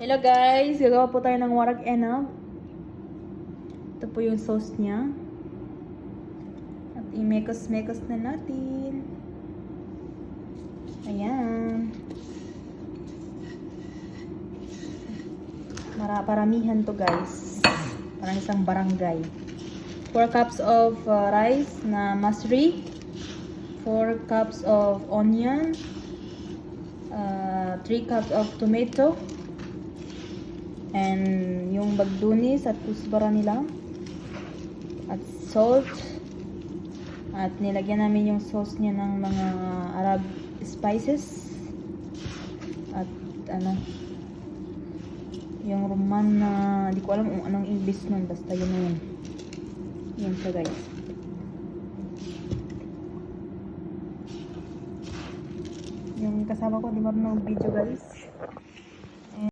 Hello guys! Gagawa po tayo ng warag enab. Ito po yung sauce niya. At i-mekos-mekos na natin. Ayan. Mara paramihan to guys. Parang isang barangay. 4 cups of uh, rice na masri. 4 cups of onion. Uh, 3 cups of tomato. And yung bagdunis at kusbara nila. At salt. At nilagyan namin yung sauce niya ng mga Arab spices. At ano, yung roman na, di ko alam kung anong English nun. Basta yun yun. Yan siya guys. Yung kasama ko, di marunong video guys.